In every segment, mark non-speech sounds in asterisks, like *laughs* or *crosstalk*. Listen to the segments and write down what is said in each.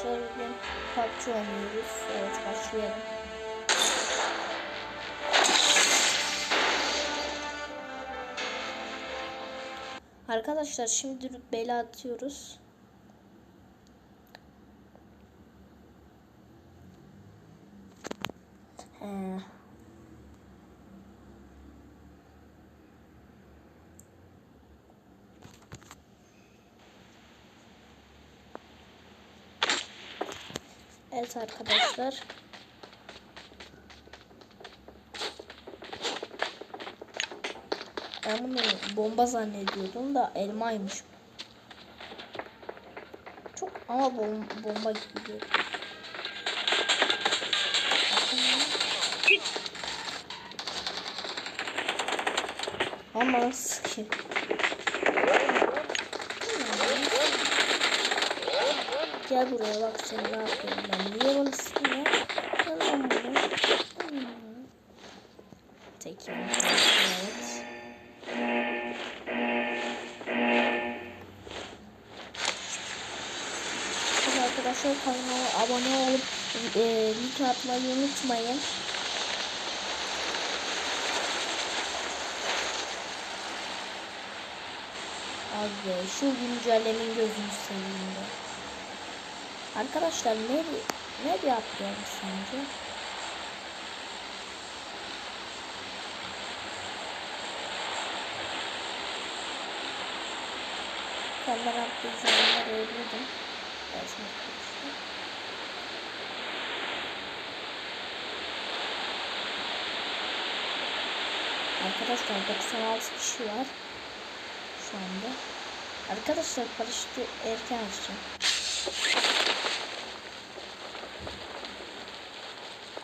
arkadaşlar bugün PUBG oynuyoruz. Evet başlayalım. Arkadaşlar şimdi rütbeyle atıyoruz. He. Evet arkadaşlar. Ben bunu bomba zannediyordum da elmaymış. Çok ama bom bomba gibi. Ama sıkı. Gel buraya bak sen ne yapıyorum ben. Niye bana lan buraya. Hmm. Tekim. Evet. Evet arkadaşlar kanalıma abone olup e, link atmayı unutmayın. Abi şu güncellemin gözünü seveyim. Arkadaşlar ne ne atlayalım sence? Ben atlayacağımı öğrendim. Yazmak. Arkadaşlar 96 kişi var şu anda. Arkadaşlar paraşütü erken açacağım.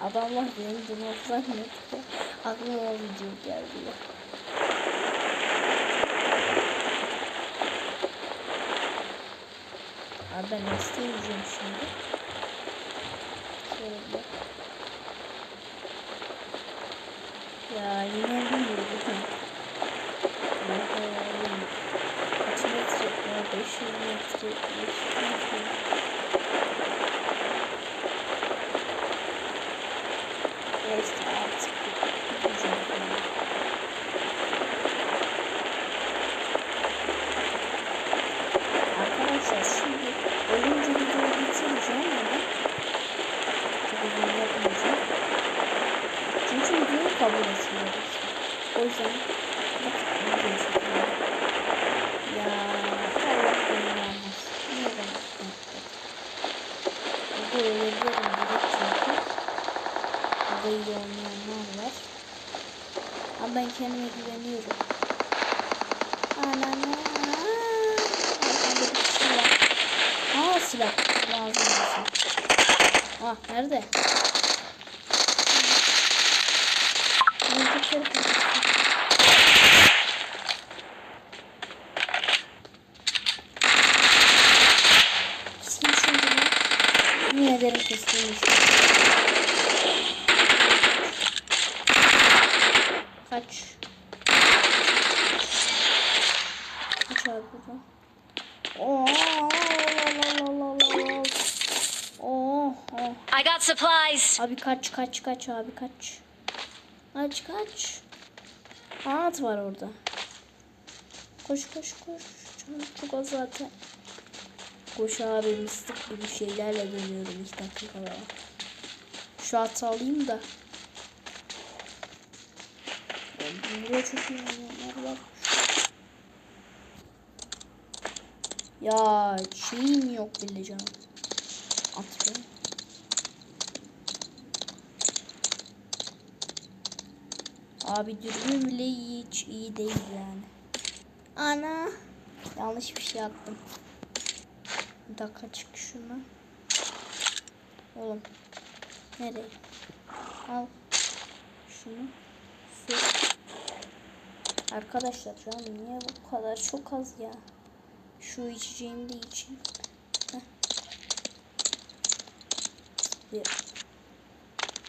Adamlar benim bunu zannetti. *laughs* Aklıma o video geldi. Abi ben ne isteyeceğim şimdi? Şöyle bir. Ya yine bilmiyorum. Kaç metre? Ya 500 metre. 500 metre. Neyse artık gideceğim. Arkadaşlar şimdi ölünce videoyu bitireceğim ama tabii bunu yapmayacağım. Çünkü videoyu kabul etmiyoruz. O yüzden bakın videoyu çekiyorum. Ya Allah beni yanmaz. Neden yaptım? Burada ölebilirim direkt çünkü. Burada iyi oynayanlar var. Ama ben kendime güveniyorum. Kişi var. Aa silah. Lazım olsun. Ah nerede? Mıntıkları kapatsın. Keseyim şunu da. Yemin ederim keseyim işte. Kaç. Kaç abi buradan. Oo, Oh, oh. I got supplies. Abi kaç kaç kaç abi kaç. Kaç kaç. At var orada. Koş koş koş. Canım çok az zaten. Koş abi mıstık gibi şeylerle dönüyorum iki dakikada. Şu atı alayım da. Ya şeyim yok bile canım. Atıyorum. Abi dürbün bile hiç iyi değil yani. Ana. Yanlış bir şey yaptım. Bir dakika çık şuna. Oğlum. Nereye? Al. Şunu. Arkadaşlar canım niye bu kadar çok az ya? Şu içeceğimi de. Bir.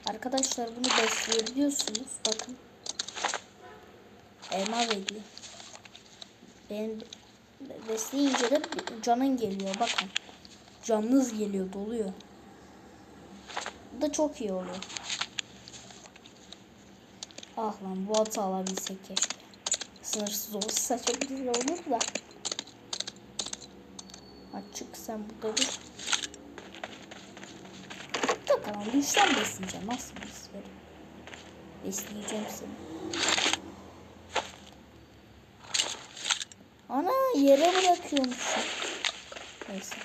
Arkadaşlar bunu besleyebiliyorsunuz. Bakın. Elma veriyor. Benim besleyince de canın geliyor. Bakın. canınız geliyor doluyor. Bu da çok iyi oluyor. Ah lan bu atı alabilsek keşke. Sınırsız olsa çok güzel olur da. Açık sen burada dur. Bakalım güçten besleyeceğim. Nasıl beslerim? Besleyeceğim seni. Ana yere bırakıyormuşum. Neyse.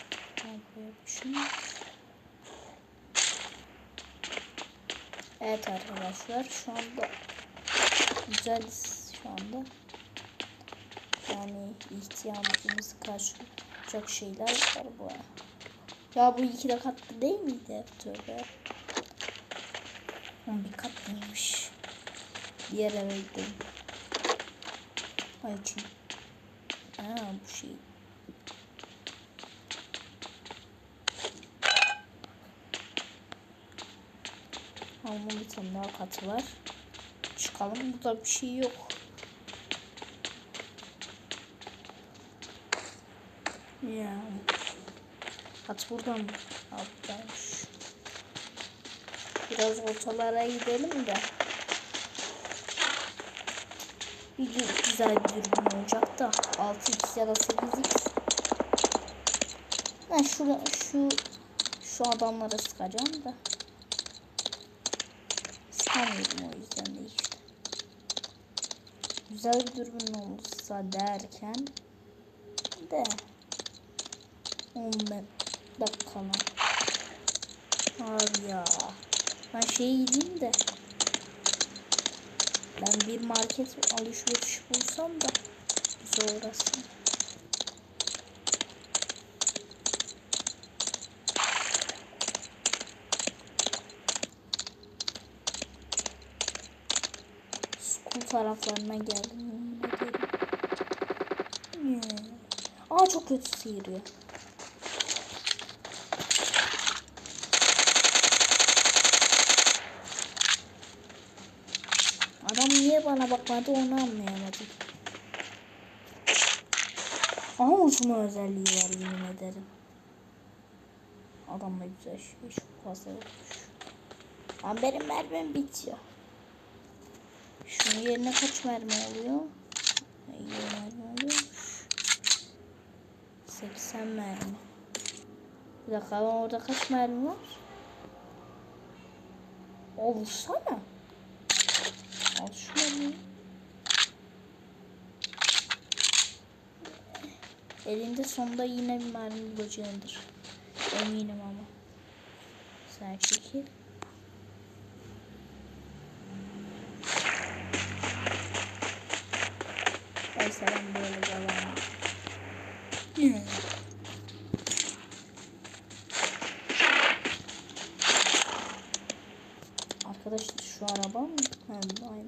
Ben şunu. Evet arkadaşlar şu anda güzeliz şu anda. Yani ihtiyacımızı karşılayacak şeyler var bu. Ya bu iki de katlı değil miydi? Tövbe. On bir kat mıymış? Diğer eve gidelim. Ay için. Aa bu şey. Ama bir tane daha katı var. Çıkalım. Burada bir şey yok. Ya. Kat buradan mı? Alttaymış. Biraz ortalara gidelim de. Bir güzel bir dürbün olacak da 6x ya da 8x. Ben şura, şu şu adamlara sıkacağım da. Sıkamıyorum o yüzden de işte. Güzel bir dürbün olursa derken de 10 dakika lan. Abi ya. Ben şey gideyim de. Ben bir market alışveriş bulsam da güzel orası. School taraflarına geldim. Hmm. Aa çok kötü sıyırıyor. Adam niye bana bakmadı onu anlayamadım. Ama uçma özelliği var yemin ederim. Adam da güzel şey. Çok fazla yokmuş. Ama benim mermim bitiyor. Şunun yerine kaç mermi oluyor? İyi mermi oluyormuş. 80 mermi. Bir dakika orada kaç mermi var? Olsana. Al şunu. Elinde sonunda yine bir mermi bulacağındır. Eminim ama. Sen çekil. Neyse ben böyle devam edeyim. Arkadaşlar şu araba mı? Ha, aynen.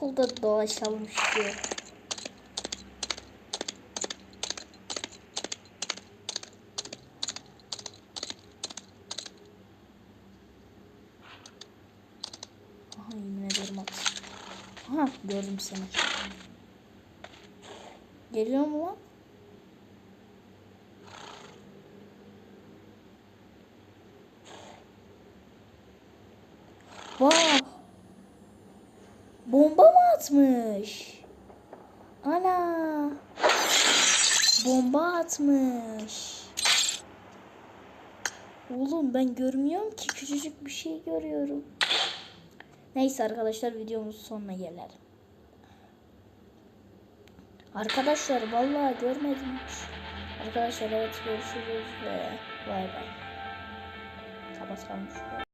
School'da dolaşalım istiyorum. Aha yemin ederim at. Aha gördüm seni. Geliyor mu lan? Bomba mı atmış? Ana. Bomba atmış. Oğlum ben görmüyorum ki küçücük bir şey görüyorum. Neyse arkadaşlar videomuzun sonuna gelelim. Arkadaşlar vallahi görmedim. Arkadaşlar evet görüşürüz ve bay bay. Kapatalım şurayı.